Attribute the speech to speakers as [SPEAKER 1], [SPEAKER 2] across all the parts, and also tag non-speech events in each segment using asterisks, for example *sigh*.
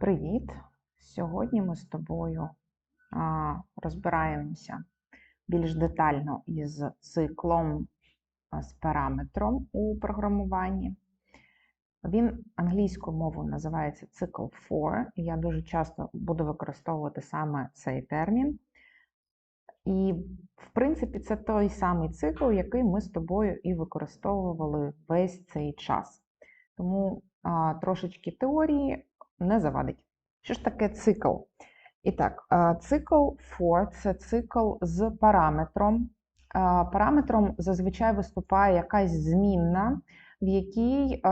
[SPEAKER 1] Привіт! Сьогодні ми з тобою розбираємося більш детально із циклом з параметром у програмуванні. Він англійською мовою називається цикл for, і я дуже часто буду використовувати саме цей термін. І, в принципі, це той самий цикл, який ми з тобою і використовували весь цей час. Тому а, трошечки теорії не завадить. Що ж таке цикл? І так, цикл for це цикл з параметром. Параметром зазвичай виступає якась змінна, в якій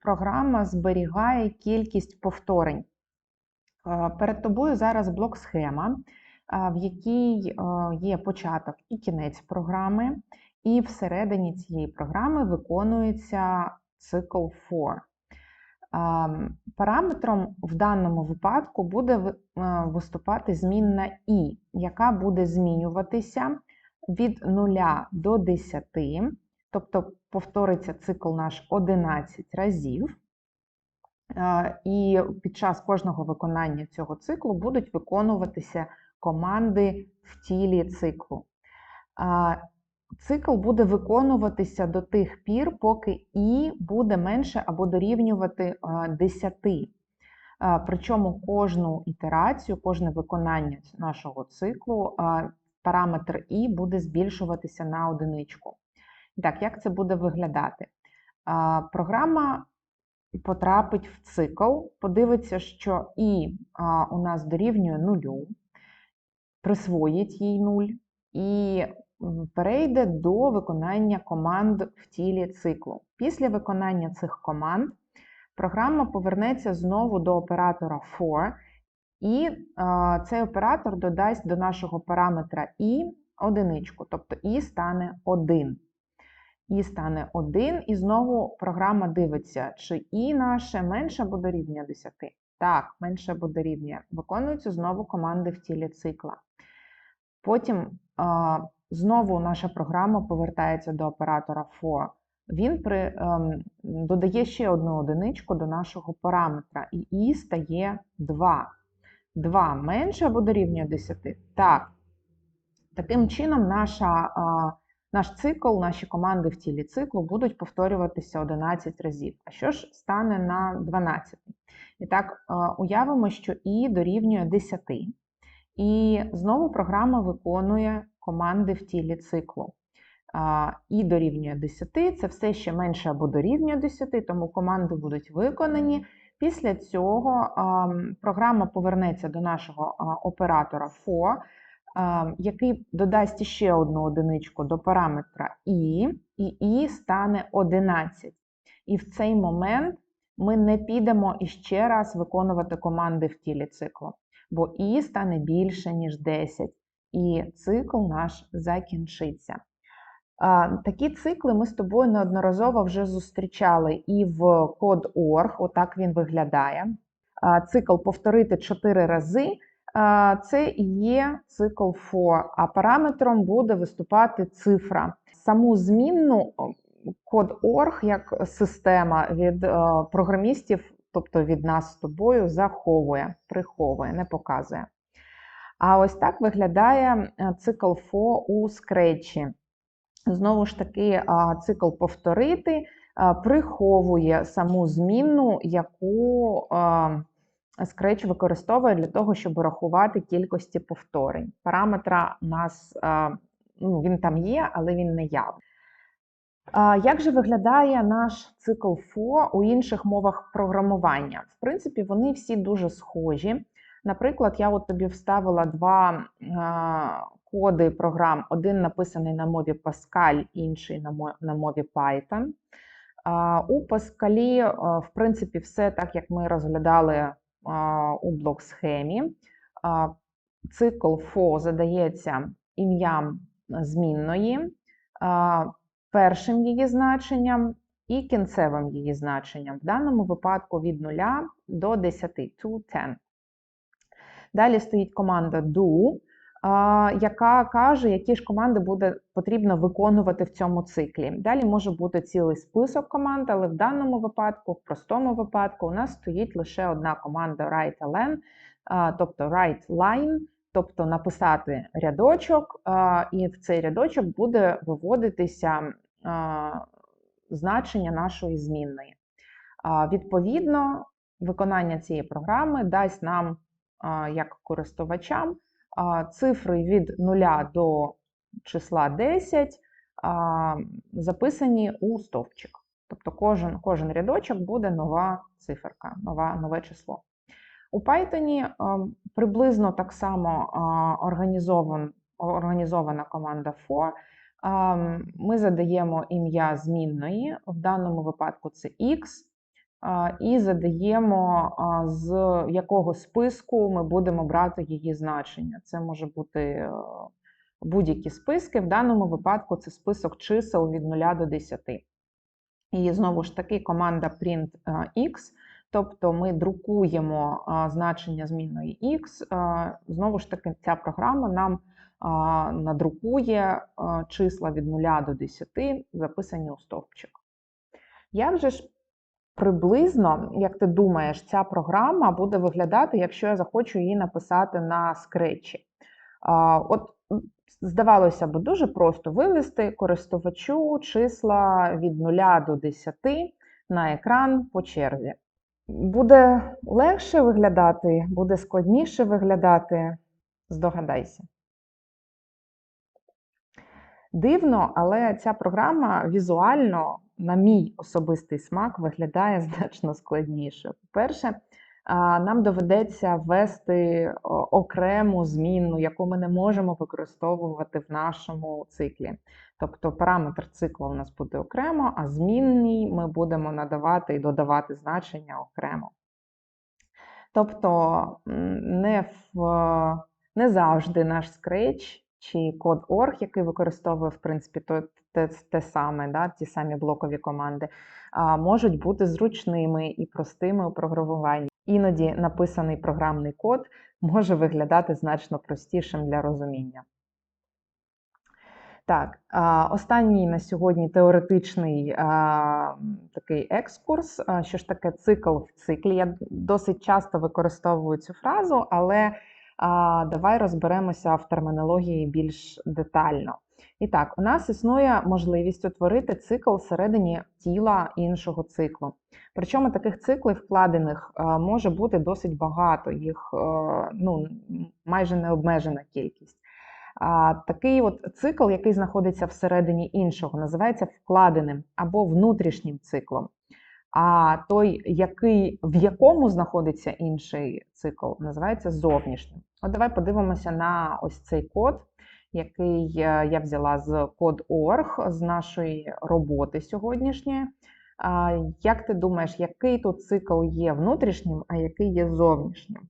[SPEAKER 1] програма зберігає кількість повторень. Перед тобою зараз блок-схема, в якій є початок і кінець програми, і всередині цієї програми виконується цикл for. Параметром в даному випадку буде виступати змінна і, яка буде змінюватися від 0 до 10, тобто повториться цикл наш 11 разів. І під час кожного виконання цього циклу будуть виконуватися команди в тілі циклу. Цикл буде виконуватися до тих пір, поки І буде менше або дорівнювати 10. Причому кожну ітерацію, кожне виконання нашого циклу, параметр І буде збільшуватися на одиничку. Так, як це буде виглядати? Програма потрапить в цикл, подивиться, що І у нас дорівнює нулю, присвоїть їй нуль. і перейде до виконання команд в тілі циклу. Після виконання цих команд програма повернеться знову до оператора for, і а, цей оператор додасть до нашого параметра і одиничку, тобто і стане 1. І стане 1, і знову програма дивиться, чи і наше менше або дорівнює 10. Так, менше або дорівнює. Виконуються знову команди в тілі цикла. Потім Знову наша програма повертається до оператора for. Він при, ем, додає ще одну одиничку до нашого параметра, і і стає 2. 2 менше або дорівнює 10. Так. Таким чином, наша, е, наш цикл, наші команди в тілі циклу будуть повторюватися 11 разів. А що ж стане на 12? І так, е, уявимо, що і дорівнює 10. І знову програма виконує команди в тілі циклу. І дорівнює 10, це все ще менше або дорівнює 10, тому команди будуть виконані. Після цього програма повернеться до нашого оператора for, який додасть ще одну одиничку до параметра і, і і стане 11. І в цей момент ми не підемо іще раз виконувати команди в тілі циклу, бо і стане більше, ніж 10 і цикл наш закінчиться. Такі цикли ми з тобою неодноразово вже зустрічали і в Code.org, отак він виглядає. Цикл повторити 4 рази. Це і є цикл for, а параметром буде виступати цифра. Саму змінну Code.org як система від програмістів, тобто від нас з тобою, заховує, приховує, не показує. А ось так виглядає е, цикл for у скретчі. Знову ж таки, цикл повторити приховує саму змінну, яку Scratch використовує для того, щоб рахувати кількості повторень. Параметра у нас ну, він там є, але він не явний. Як же виглядає наш цикл for у інших мовах програмування? В принципі, вони всі дуже схожі. Наприклад, я от тобі вставила два коди програм: один написаний на мові Pascal, інший на мові Python. У Pascal, в принципі, все так, як ми розглядали у блок-схемі. Цикл for задається ім'ям змінної, першим її значенням і кінцевим її значенням. В даному випадку від 0 до 10, to 10. Далі стоїть команда do, яка каже, які ж команди буде потрібно виконувати в цьому циклі. Далі може бути цілий список команд, але в даному випадку, в простому випадку, у нас стоїть лише одна команда write-ln, тобто write line, тобто написати рядочок, і в цей рядочок буде виводитися значення нашої змінної. Відповідно, виконання цієї програми дасть нам, як користувачам, цифри від 0 до числа 10 записані у стовпчик. Тобто кожен кожен рядочок буде нова циферка, нова, нове число. У Python приблизно так само організована команда for. Ми задаємо ім'я змінної, в даному випадку це X, і задаємо, з якого списку ми будемо брати її значення. Це може бути е, будь-які списки. В даному випадку це список чисел від 0 до 10. І знову ж таки команда print X, тобто ми друкуємо значення змінної X. Знову ж таки, ця програма нам надрукує числа від 0 до 10, записані у стовпчик. Як же ж приблизно, як ти думаєш, ця програма буде виглядати, якщо я захочу її написати на скретчі? От, здавалося б, дуже просто вивести користувачу числа від 0 до 10 на екран по черзі. Буде легше виглядати, буде складніше виглядати, здогадайся. Дивно, але ця програма візуально, на мій особистий смак, виглядає *laughs* значно складніше. По-перше, нам доведеться ввести окрему змінну, яку ми не можемо використовувати в нашому циклі. Тобто параметр цикла у нас буде окремо, а змінній ми будемо надавати і додавати значення окремо. Тобто не в, не завжди наш Scratch чи код org, який використовує, в принципі, то, те, те саме, да, ті самі блокові команди, а, можуть бути зручними і простими у програмуванні. Іноді написаний програмний код може виглядати значно простішим для розуміння. Так, останній на сьогодні теоретичний такий екскурс. Що ж таке цикл в циклі? Я досить часто використовую цю фразу, але Давай розберемося в термінології більш детально. І так, у нас існує можливість утворити цикл всередині тіла іншого циклу. Причому таких циклів вкладених може бути досить багато, їх ну, майже необмежена кількість. Такий от цикл, який знаходиться всередині іншого, називається вкладеним або внутрішнім циклом. А той, який, в якому знаходиться інший цикл, називається зовнішнім. От давай подивимося на ось цей код, який я взяла з код.org, з нашої роботи сьогоднішньої. Як ти думаєш, який тут цикл є внутрішнім, а який є зовнішнім?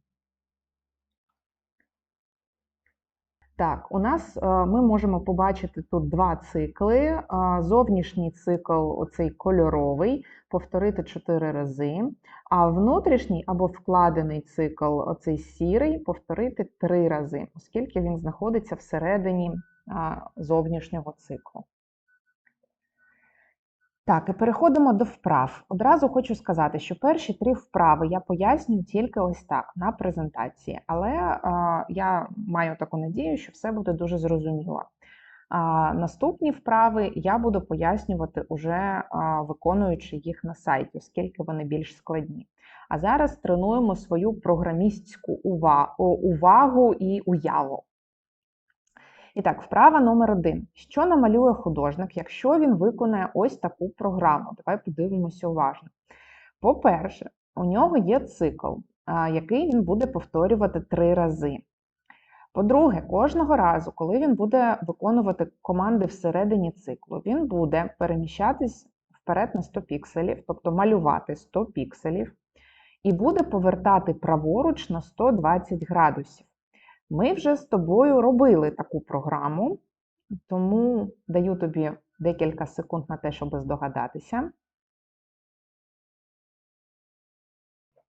[SPEAKER 1] Так, у нас е, ми можемо побачити тут два цикли. Е, зовнішній цикл, оцей кольоровий, повторити чотири рази, а внутрішній або вкладений цикл, оцей сірий, повторити три рази, оскільки він знаходиться всередині зовнішнього циклу. Так, і переходимо до вправ. Одразу хочу сказати, що перші три вправи я пояснюю тільки ось так на презентації, але е, я маю таку надію, що все буде дуже зрозуміло. А Наступні вправи я буду пояснювати уже виконуючи їх на сайті, оскільки вони більш складні. А зараз тренуємо свою програмістську увагу і уяву. І так, вправа номер один. Що намалює художник, якщо він виконає ось таку програму? Давай подивимося уважно. По-перше, у нього є цикл, який він буде повторювати три рази. По-друге, кожного разу, коли він буде виконувати команди всередині циклу, він буде переміщатись вперед на 100 пікселів, тобто малювати 100 пікселів, і буде повертати праворуч на 120 градусів. Ми вже з тобою робили таку програму, тому даю тобі декілька секунд на те, щоб здогадатися.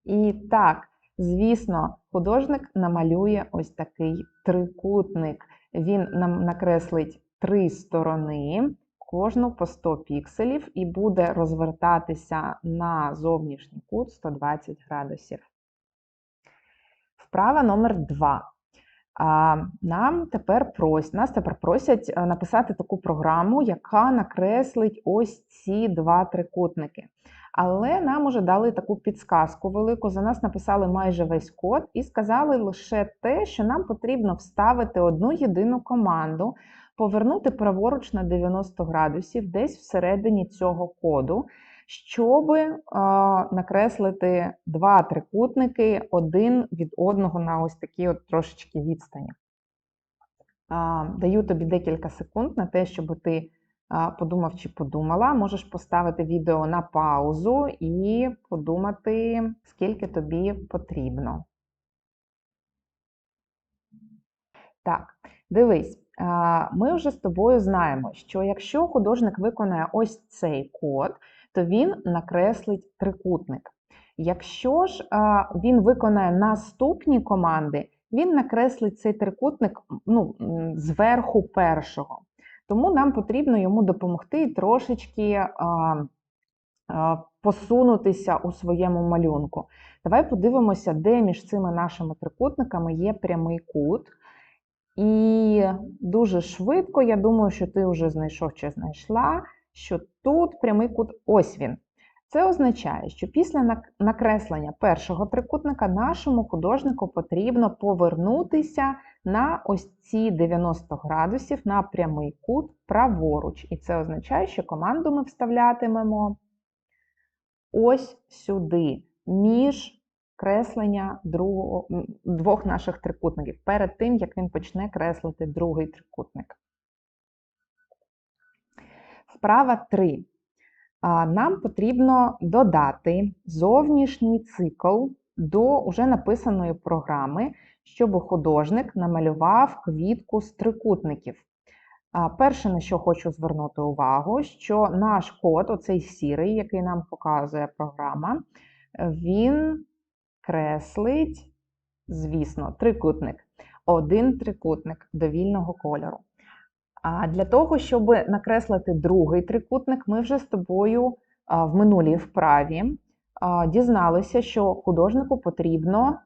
[SPEAKER 1] І так, Звісно, художник намалює ось такий трикутник. Він нам накреслить три сторони, кожну по 100 пікселів, і буде розвертатися на зовнішній кут 120 градусів. Вправа номер 2. Нам тепер просять, нас тепер просять е, написати таку програму, яка накреслить ось ці два трикутники. Але нам уже дали таку підсказку велику. За нас написали майже весь код і сказали лише те, що нам потрібно вставити одну єдину команду, повернути праворуч на 90 градусів десь всередині цього коду, щоб накреслити два трикутники один від одного на ось такі от трошечки відстані. Даю тобі декілька секунд на те, щоб ти подумав чи подумала. Можеш поставити відео на паузу і подумати, скільки тобі потрібно. Так, дивись, ми вже з тобою знаємо, що якщо художник виконає ось цей код, то він накреслить трикутник. Якщо ж він виконає наступні команди, він накреслить цей трикутник ну, зверху першого. Тому нам потрібно йому допомогти і трошечки посунутися у своєму малюнку. Давай подивимося, де між цими нашими трикутниками є прямий кут. І дуже швидко, я думаю, що ти вже знайшов чи знайшла, що тут прямий кут ось він. Це означає, що після накреслення першого трикутника нашому художнику потрібно повернутися на ось ці 90 градусів на прямий кут праворуч. І це означає, що команду ми вставлятимемо ось сюди, між креслення другого, двох наших трикутників, перед тим, як він почне креслити другий трикутник. Вправа 3 нам потрібно додати зовнішній цикл до уже написаної програми, щоб художник намалював квітку з трикутників. Перше, на що хочу звернути увагу, що наш код, оцей сірий, який нам показує програма, він креслить, звісно, трикутник. Один трикутник довільного кольору. А для того, щоб накреслити другий трикутник, ми вже з тобою в минулій вправі дізналися, що художнику потрібно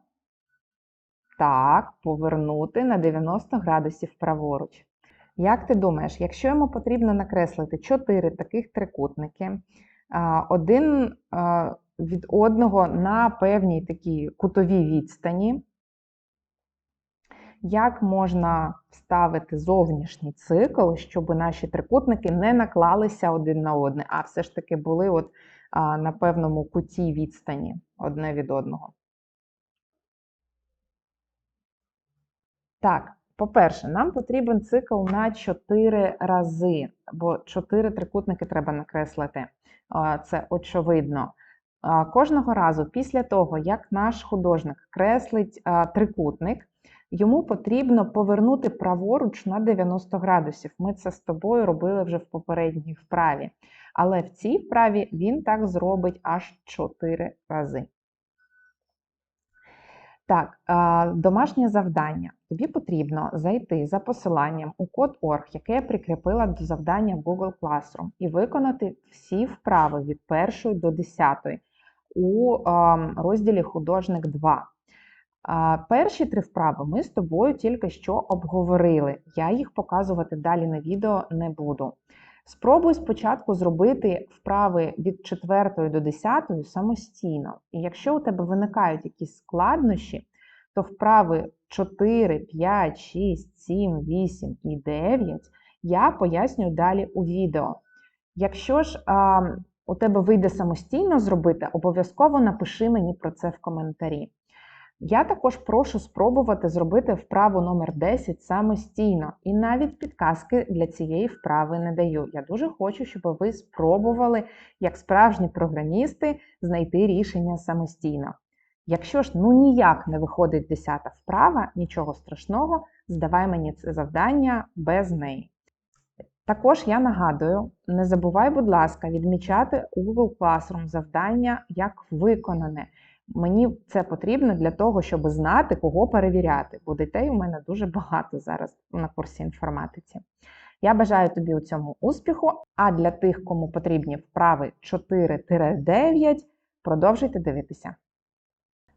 [SPEAKER 1] так, повернути на 90 градусів праворуч. Як ти думаєш, якщо йому потрібно накреслити 4 таких трикутники, один від одного на певній такій кутовій відстані, як можна вставити зовнішній цикл, щоб наші трикутники не наклалися один на одне, а все ж таки були от, на певному куті відстані одне від одного. Так, по-перше, нам потрібен цикл на 4 рази, бо 4 трикутники треба накреслити. Це очевидно. Кожного разу після того, як наш художник креслить трикутник, йому потрібно повернути праворуч на 90 градусів. Ми це з тобою робили вже в попередній вправі. Але в цій вправі він так зробить аж 4 рази. Так, домашнє завдання. Тобі потрібно зайти за посиланням у код.org, яке я прикріпила до завдання Google Classroom, і виконати всі вправи від 1 до 10 у розділі Художник 2. Перші три вправи ми з тобою тільки що обговорили. Я їх показувати далі на відео не буду. Спробуй спочатку зробити вправи від 4 до 10 самостійно. І якщо у тебе виникають якісь складнощі, то вправи 4, 5, 6, 7, 8 і 9 я пояснюю далі у відео. Якщо ж а, у тебе вийде самостійно зробити, обов'язково напиши мені про це в коментарі. Я також прошу спробувати зробити вправу номер 10 самостійно, і навіть підказки для цієї вправи не даю. Я дуже хочу, щоб ви спробували, як справжні програмісти, знайти рішення самостійно. Якщо ж ну ніяк не виходить 10 вправа, нічого страшного, здавай мені це завдання без неї. Також я нагадую, не забувай, будь ласка, відмічати Google Classroom завдання як виконане Мені це потрібно для того, щоб знати, кого перевіряти, бо дітей у мене дуже багато зараз на курсі інформатиці. Я бажаю тобі у цьому успіху, а для тих, кому потрібні вправи 4-9, продовжуйте дивитися.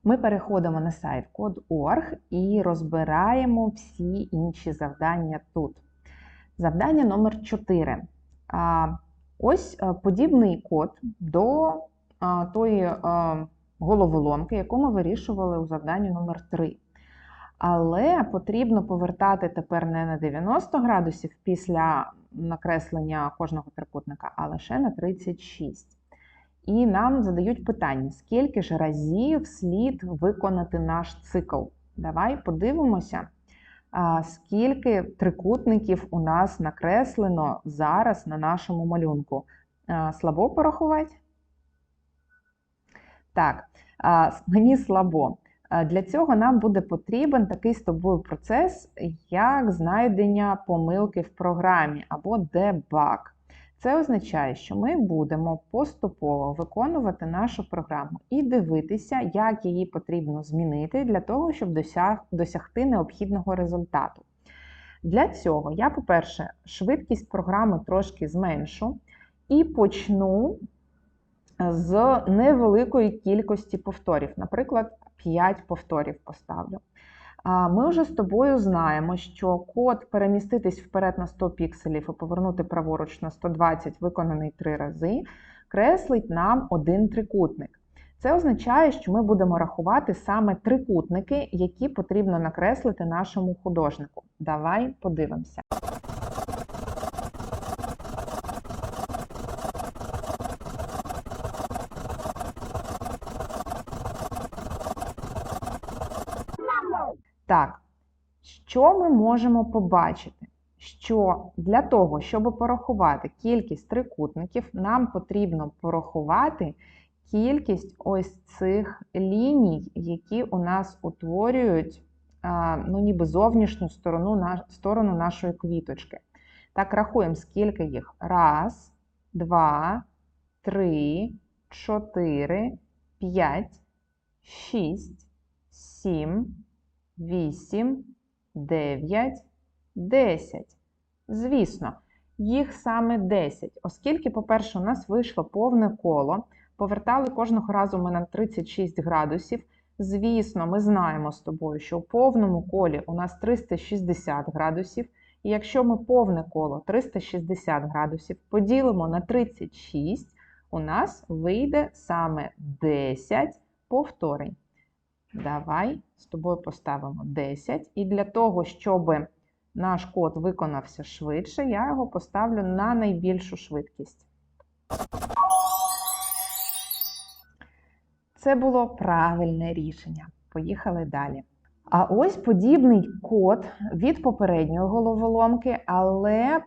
[SPEAKER 1] Ми переходимо на сайт Code.org і розбираємо всі інші завдання тут. Завдання номер 4. Ось е, подібний код до тої головоломки, яку ми вирішували у завданні номер 3 Але потрібно повертати тепер не на 90 градусів після накреслення кожного трикутника, а лише на 36. І нам задають питання, скільки ж разів слід виконати наш цикл. Давай подивимося, скільки трикутників у нас накреслено зараз на нашому малюнку. Слабо порахувати? Так, мені слабо. Для цього нам буде потрібен такий з тобою процес, як знайдення помилки в програмі або дебаг. Це означає, що ми будемо поступово виконувати нашу програму і дивитися, як її потрібно змінити для того, щоб досягти необхідного результату. Для цього я, по-перше, швидкість програми трошки зменшу і почну з невеликої кількості повторів, наприклад, 5 повторів поставлю. Ми вже з тобою знаємо, що код переміститись вперед на 100 пікселів і повернути праворуч на 120, виконаний 3 рази, креслить нам один трикутник. Це означає, що ми будемо рахувати саме трикутники, які потрібно накреслити нашому художнику. Давай подивимося. Так, що ми можемо побачити? Що для того, щоб порахувати кількість трикутників, нам потрібно порахувати кількість ось цих ліній, які у нас утворюють ну, ніби зовнішню сторону сторону нашої квіточки. Так, рахуємо, скільки їх. Раз, два, три, чотири, п'ять, шість, сім. 8, 9, 10. Звісно, їх саме 10, оскільки, по-перше, у нас вийшло повне коло. Повертали кожного разу ми на 36 градусів. Звісно, ми знаємо з тобою, що у повному колі у нас 360 градусів. І якщо ми повне коло 360 градусів поділимо на 36, у нас вийде саме 10 повторень. Давай з тобою поставимо 10. І для того, щоб наш код виконався швидше, я його поставлю на найбільшу швидкість. Це було правильне рішення. Поїхали далі. А ось подібний код від попередньої головоломки, але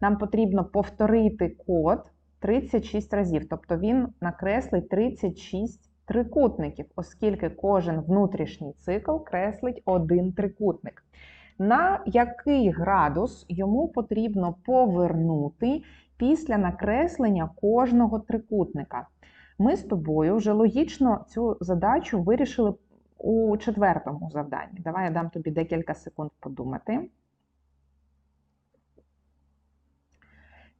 [SPEAKER 1] нам потрібно повторити код 36 разів. Тобто він накреслить 36 трикутників, оскільки кожен внутрішній цикл креслить один трикутник. На який градус йому потрібно повернути після накреслення кожного трикутника? Ми з тобою вже логічно цю задачу вирішили у четвертому завданні. Давай я дам тобі декілька секунд подумати.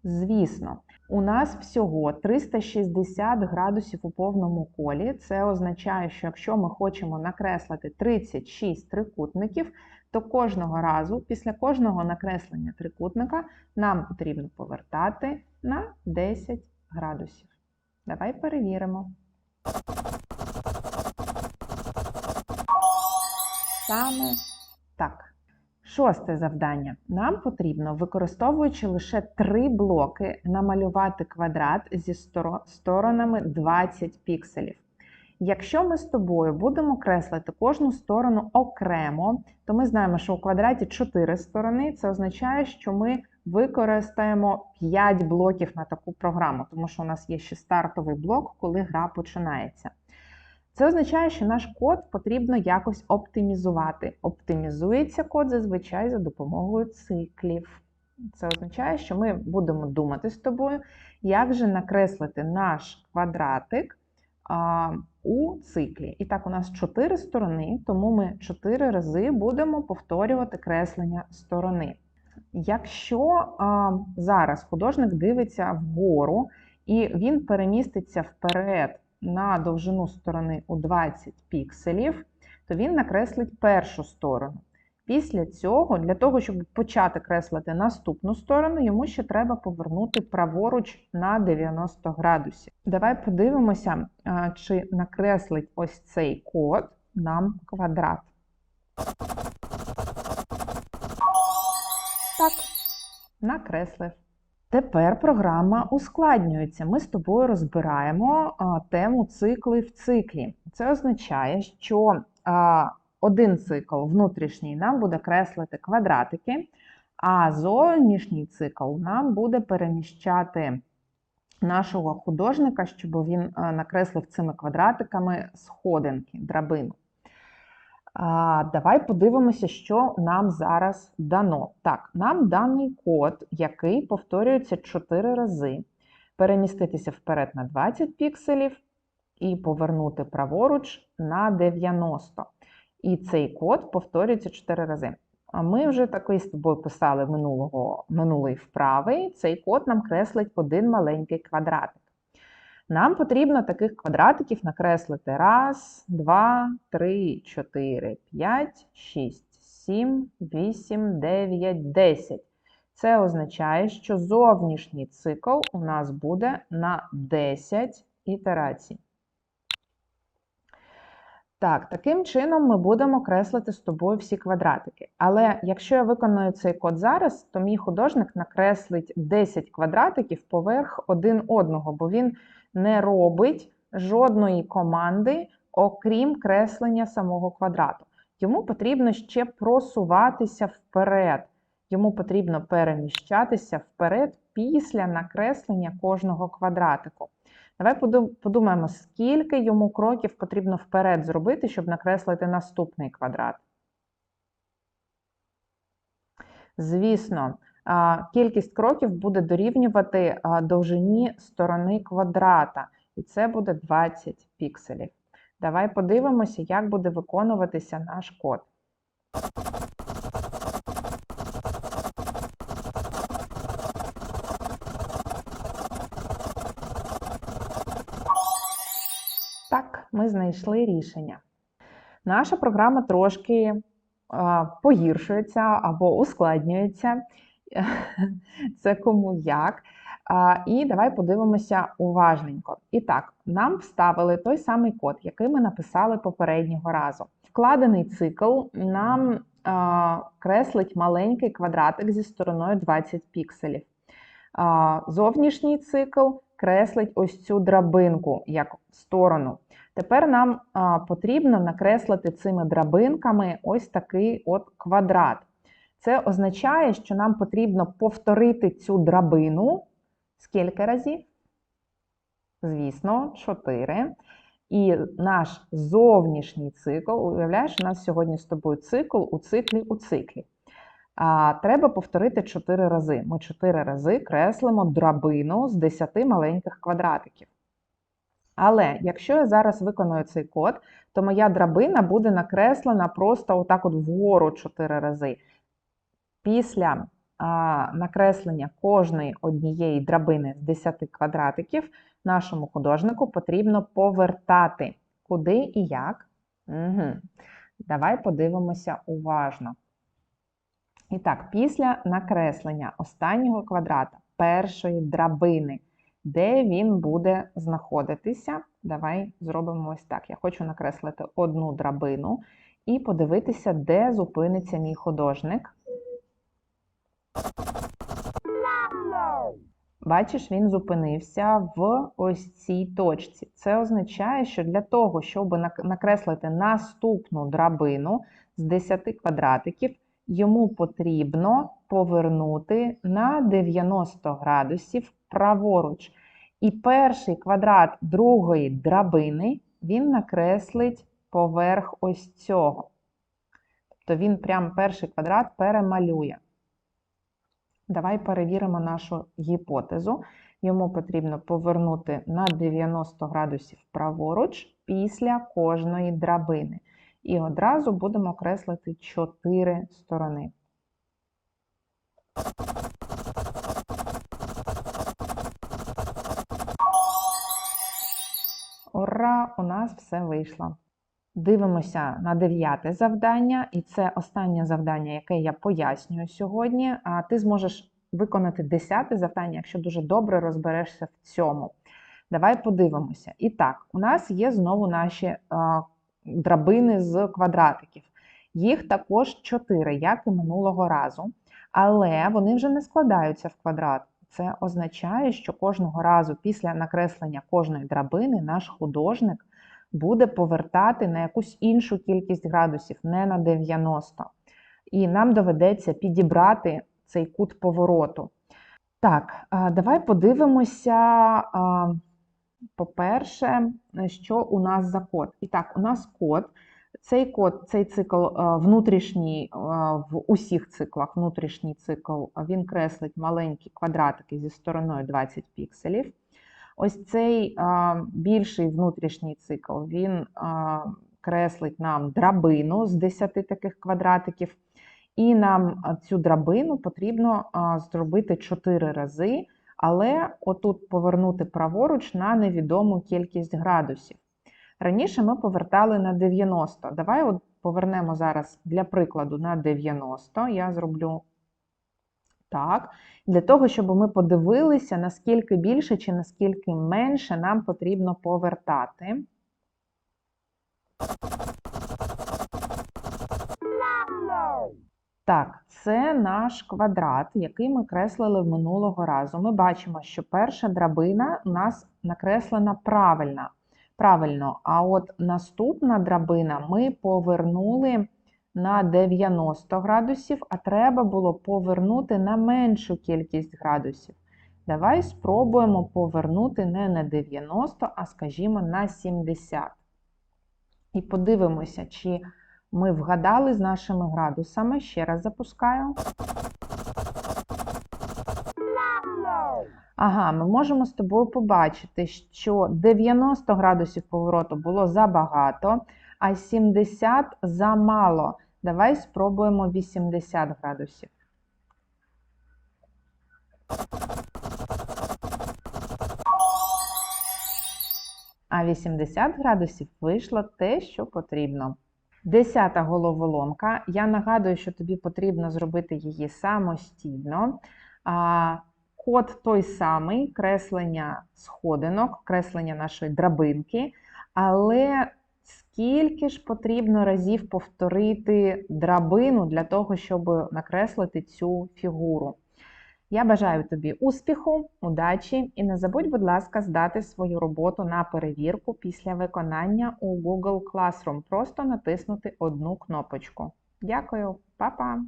[SPEAKER 1] Звісно, у нас всього 360 градусів у повному колі. Це означає, що якщо ми хочемо накреслити 36 трикутників, то кожного разу, після кожного накреслення трикутника, нам потрібно повертати на 10 градусів. Давай перевіримо. Саме так. Шосте завдання. Нам потрібно, використовуючи лише три блоки, намалювати квадрат зі сторонами 20 пікселів. Якщо ми з тобою будемо креслити кожну сторону окремо, то ми знаємо, що у квадраті 4 сторони, це означає, що ми використаємо 5 блоків на таку програму, тому що у нас є ще стартовий блок, коли гра починається. Це означає, що наш код потрібно якось оптимізувати. Оптимізується код зазвичай за допомогою циклів. Це означає, що ми будемо думати з тобою, як же накреслити наш квадратик а, у циклі. І так, у нас 4 сторони, тому ми 4 рази будемо повторювати креслення сторони. Якщо а, зараз художник дивиться вгору і він переміститься вперед на довжину сторони у 20 пікселів, то він накреслить першу сторону. Після цього, для того, щоб почати креслити наступну сторону, йому ще треба повернути праворуч на 90 градусів. Давай подивимося, чи накреслить ось цей код нам квадрат. Так, накреслив. Тепер програма ускладнюється. Ми з тобою розбираємо тему цикли в циклі. Це означає, що один цикл внутрішній нам буде креслити квадратики, а зовнішній цикл нам буде переміщати нашого художника, щоб він накреслив цими квадратиками сходинки, драбину. А, Давай подивимося, що нам зараз дано. Так, нам даний код, який повторюється 4 рази. Переміститися вперед на 20 пікселів і повернути праворуч на 90. І цей код повторюється 4 рази. А ми вже такий з тобою писали минулого, минулий вправий. Цей код нам креслить один маленький квадратик. Нам потрібно таких квадратиків накреслити раз, два, три, чотири, п'ять, шість, сім, вісім, дев'ять, десять. Це означає, що зовнішній цикл у нас буде на 10 ітерацій. Так, таким чином ми будемо креслити з тобою всі квадратики. Але якщо я виконую цей код зараз, то мій художник накреслить 10 квадратиків поверх один одного, бо він не робить жодної команди, окрім креслення самого квадрату. Йому потрібно ще просуватися вперед. Йому потрібно переміщатися вперед після накреслення кожного квадратику. Давай подумаємо, скільки йому кроків потрібно вперед зробити, щоб накреслити наступний квадрат. Звісно, кількість кроків буде дорівнювати довжині сторони квадрата, і це буде 20 пікселів. Давай подивимося, як буде виконуватися наш код. Так, ми знайшли рішення. Наша програма трошки погіршується або ускладнюється. *laughs* Це кому як. І давай подивимося уважненько. І так, нам вставили той самий код, який ми написали попереднього разу. Вкладений цикл нам креслить маленький квадратик зі стороною 20 пікселів. Зовнішній цикл креслить ось цю драбинку як сторону. Тепер нам потрібно накреслити цими драбинками ось такий от квадрат. Це означає, що нам потрібно повторити цю драбину скільки разів? Звісно, 4. І наш зовнішній цикл, уявляєш, у нас сьогодні з тобою цикл у циклі у циклі. А, Треба повторити 4 рази. Ми 4 рази креслимо драбину з 10 маленьких квадратиків. Але якщо я зараз виконую цей код, то моя драбина буде накреслена просто отак от вгору 4 рази. Після а, накреслення кожної однієї драбини з 10 квадратиків нашому художнику потрібно повертати. Куди і як? Угу. Давай подивимося уважно. І так, після накреслення останнього квадрата першої драбини де він буде знаходитися. Давай зробимо ось так. Я хочу накреслити одну драбину і подивитися, де зупиниться мій художник. Бачиш, він зупинився в ось цій точці. Це означає, що для того, щоб накреслити наступну драбину з 10 квадратиків, йому потрібно повернути на 90 градусів праворуч. І перший квадрат другої драбини він накреслить поверх ось цього. Тобто він прям перший квадрат перемалює. Давай перевіримо нашу гіпотезу. Йому потрібно повернути на 90 градусів праворуч після кожної драбини. І одразу будемо креслити 4 сторони. Ура! У нас все вийшло. Дивимося на дев'яте завдання, і це останнє завдання, яке я пояснюю сьогодні. А ти зможеш виконати десяте завдання, якщо дуже добре розберешся в цьому. Давай подивимося. І так, у нас є знову наші а, драбини з квадратиків. Їх також чотири, як і минулого разу, але вони вже не складаються в квадрат. Це означає, що кожного разу після накреслення кожної драбини наш художник буде повертати на якусь іншу кількість градусів, не на 90. І нам доведеться підібрати цей кут повороту. Так, давай подивимося, по-перше, що у нас за код. І так, у нас код. Цей код, цей цикл внутрішній в усіх циклах, внутрішній цикл, він креслить маленькі квадратики зі стороною 20 пікселів. Ось цей більший внутрішній цикл, він креслить нам драбину з 10 таких квадратиків, і нам цю драбину потрібно зробити 4 рази, але отут повернути праворуч на невідому кількість градусів. Раніше ми повертали на 90. Давай от повернемо зараз для прикладу на 90. Я зроблю так. Для того, щоб ми подивилися, наскільки більше чи наскільки менше нам потрібно повертати. Так, це наш квадрат, який ми креслили минулого разу. Ми бачимо, що перша драбина у нас накреслена правильно. правильно. А от наступна драбина ми повернули на 90 градусів, а треба було повернути на меншу кількість градусів. Давай спробуємо повернути не на 90, а скажімо, на 70. І подивимося, чи ми вгадали з нашими градусами. Ще раз запускаю. Ага, ми можемо з тобою побачити, що 90 градусів повороту було забагато, а 70 замало. Давай спробуємо 80 градусів. А 80 градусів вийшло те, що потрібно. Десята головоломка. Я нагадую, що тобі потрібно зробити її самостійно. Код той самий креслення сходинок, креслення нашої драбинки, але Скільки ж потрібно разів повторити драбину для того, щоб накреслити цю фігуру? Я бажаю тобі успіху, удачі і не забудь, будь ласка, здати свою роботу на перевірку після виконання у Google Classroom. Просто натиснути одну кнопочку. Дякую, Па-па!